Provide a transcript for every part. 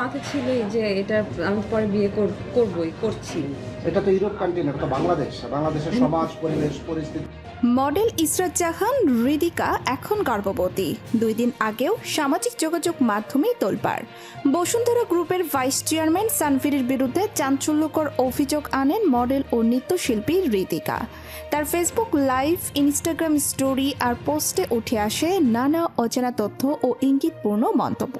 মাথা ছিলই যে এটা আমি পরে বিয়ে করবই করছি। এটা তো ইউরোপ কান্ট্রি না এটা বাংলাদেশ। বাংলাদেশের সমাজ পরিবেশ পরিস্থিতি। মডেল ইসরাত জাহান হৃদিকা এখন গর্ভবতী। দুই দিন আগেও সামাজিক যোগাযোগ মাধ্যমেই তোলপার বসুন্ধরা গ্রুপের ভাইস চেয়ারম্যান সানফিরের বিরুদ্ধে চাঞ্চল্যকর অভিযোগ আনেন মডেল ও নৃত্যশিল্পী হৃদিকা তার ফেসবুক লাইভ ইনস্টাগ্রাম স্টোরি আর পোস্টে উঠে আসে নানা অচেনা তথ্য ও ইঙ্গিতপূর্ণ মন্তব্য।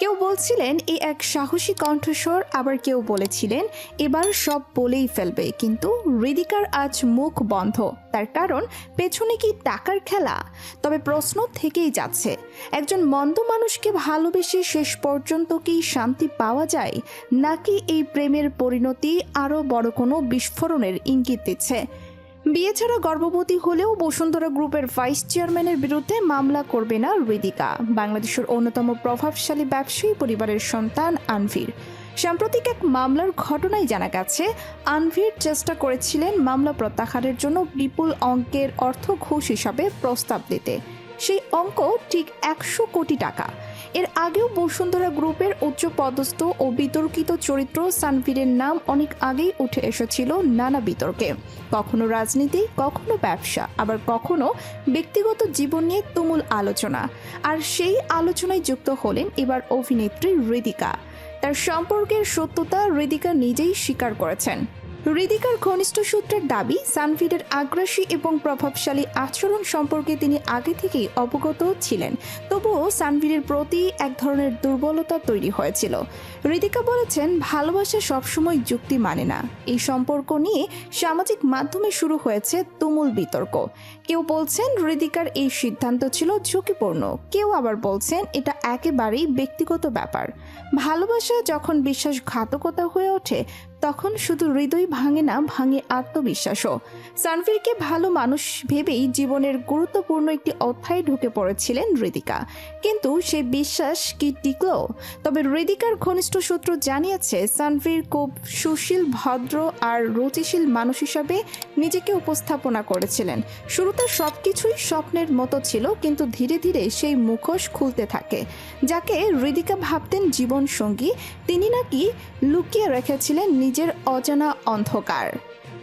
কেউ বলছিলেন এই এক সাহসী কণ্ঠস্বর। আবার কেউ বলেছিলেন, এবার সব বলেই ফেলবে। কিন্তু হৃদিকার আজ মুখ বন্ধ। তার কারণ, পেছনে কি টাকার খেলা? তবে প্রশ্ন থেকেই যাচ্ছে, একজন মন্দ মানুষকে ভালোবেসে শেষ পর্যন্ত কি শান্তি পাওয়া যায়? নাকি এই প্রেমের পরিণতি আরও বড় কোনো বিস্ফোরণের ইঙ্গিত দিচ্ছে? বিয়ে ছাড়া গর্ভবতী হলেও বসুন্ধরা গ্রুপের ভাইস চেয়ারম্যানের বিরুদ্ধে মামলা করবে না হৃদিকা বাংলাদেশের অন্যতম প্রভাবশালী ব্যবসায়ী পরিবারের সন্তান আনভির। সাম্প্রতিক এক মামলার ঘটনায় জানা গেছে, আনভির চেষ্টা করেছিলেন মামলা প্রত্যাহারের জন্য বিপুল অঙ্কের অর্থ ঘুষ হিসাবে প্রস্তাব দিতে। সেই অঙ্ক ঠিক একশো কোটি টাকা। এর আগেও বসুন্ধরা গ্রুপের উচ্চ পদস্থ ও বিতর্কিত চরিত্র সানভীরের নাম অনেক আগেই উঠে এসেছিল নানা বিতর্কে। কখনো রাজনীতি, কখনো ব্যবসা, আবার কখনো ব্যক্তিগত জীবন নিয়ে তুমুল আলোচনা। আর সেই আলোচনায় যুক্ত হলেন এবার অভিনেত্রী হৃদিকা। তার সম্পর্কের সত্যতা হৃদিকা নিজেই স্বীকার করেছেন। হৃদিকার ঘনিষ্ঠ সূত্রের দাবি সানভিরের আগ্রাসী এবং প্রভাবশালী আচরণ সম্পর্কে তিনি আগে থেকেই অবগত ছিলেন। তবুও সানভীরের প্রতি এক ধরনের দুর্বলতা তৈরি হয়েছিল। হৃদিকা বলেছেন, ভালোবাসা সবসময় যুক্তি মানে না। এই সম্পর্ক নিয়ে সামাজিক মাধ্যমে শুরু হয়েছে তুমুল বিতর্ক। কেউ বলছেন, হৃদিকার এই সিদ্ধান্ত ছিল ঝুঁকিপূর্ণ। কেউ আবার বলছেন, এটা একেবারেই ব্যক্তিগত ব্যাপার। ভালোবাসা যখন বিশ্বাসঘাতকতা হয়ে ওঠে তখন শুধু হৃদয় ভাঙে না, ভাঙে আত্মবিশ্বাসও। সানভীরকে ভালো মানুষ ভেবেই জীবনের গুরুত্বপূর্ণ একটি অধ্যায়ে ঢুকে পড়েছিলেন হৃদিকা। কিন্তু সেই বিশ্বাস কি টিকল? তবে হৃদিকার ঘনিষ্ঠ সূত্র জানিয়েছে সানভীর খুব সুশীল, ভদ্র আর রুচিশীল মানুষ হিসাবে নিজেকে উপস্থাপনা করেছিলেন। শুরুতে সবকিছুই স্বপ্নের মতো ছিল, কিন্তু ধীরে ধীরে সেই মুখোশ খুলতে থাকে। যাকে হৃদিকা ভাবতেন জীবন সঙ্গী তিনি নাকি লুকিয়ে রেখেছিলেন নিজের অজানা অন্ধকার।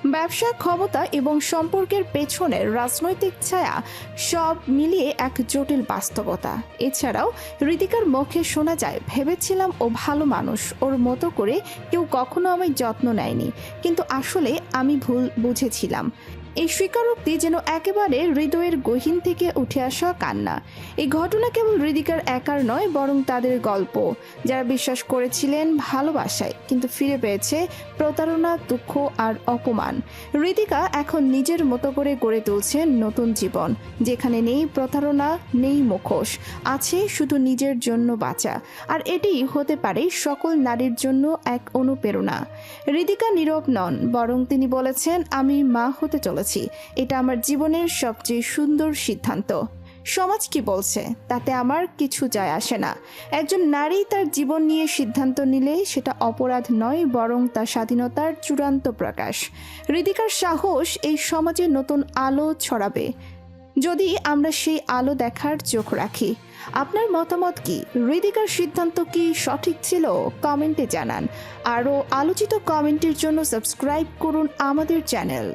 ব্যবসা ক্ষমতা এবং সম্পর্কের পেছনের রাজনৈতিক ছায়া সব মিলিয়ে এক জটিল বাস্তবতা। এছাড়াও হৃতিকার মুখে শোনা যায়, ভেবেছিলাম ও ভালো মানুষ। ওর মতো করে কেউ কখনো আমায় যত্ন নেয়নি। কিন্তু আসলে আমি ভুল বুঝেছিলাম। এই স্বীকারোক্তি যেন একেবারে হৃদয়ের গহীন থেকে উঠে আসা কান্না। এই ঘটনা কেবল হৃদিকার একার নয়, বরং তাদের গল্প, যারা বিশ্বাস করেছিলেন ভালোবাসায়, কিন্তু ফিরে পেয়েছে প্রতারণা, দুঃখ আর অপমান। হৃদিকা এখন নিজের মতো করে গড়ে তুলছেন নতুন জীবন, যেখানে নেই প্রতারণা, নেই মুখোশ, আছে শুধু নিজের জন্য বাঁচা, আর এটি হতে পারে সকল নারীর জন্য এক অনুপ্রেরণা। হৃদিকা নীরব নন, বরং তিনি বলেছেন, আমি মা হতে চলেছি। এটা আমার জীবনের সবচেয়ে সুন্দর সিদ্ধান্ত। সমাজ কি বলছে? তাতে আমার কিছু যায় আসে না। একজন নারী তার জীবন নিয়ে সিদ্ধান্ত নিলে সেটা অপরাধ নয়, বরং তার স্বাধীনতার চূড়ান্ত প্রকাশ। হৃদিকার সাহস এই সমাজে নতুন আলো ছড়াবে। যদি আমরা সেই আলো দেখার চোখ রাখি, আপনার মতামত কি? হৃদিকার সিদ্ধান্ত কি সঠিক ছিল? কমেন্টে জানান। আরও আলোচিত কমেন্টের জন্য সাবস্ক্রাইব করুন আমাদের চ্যানেল।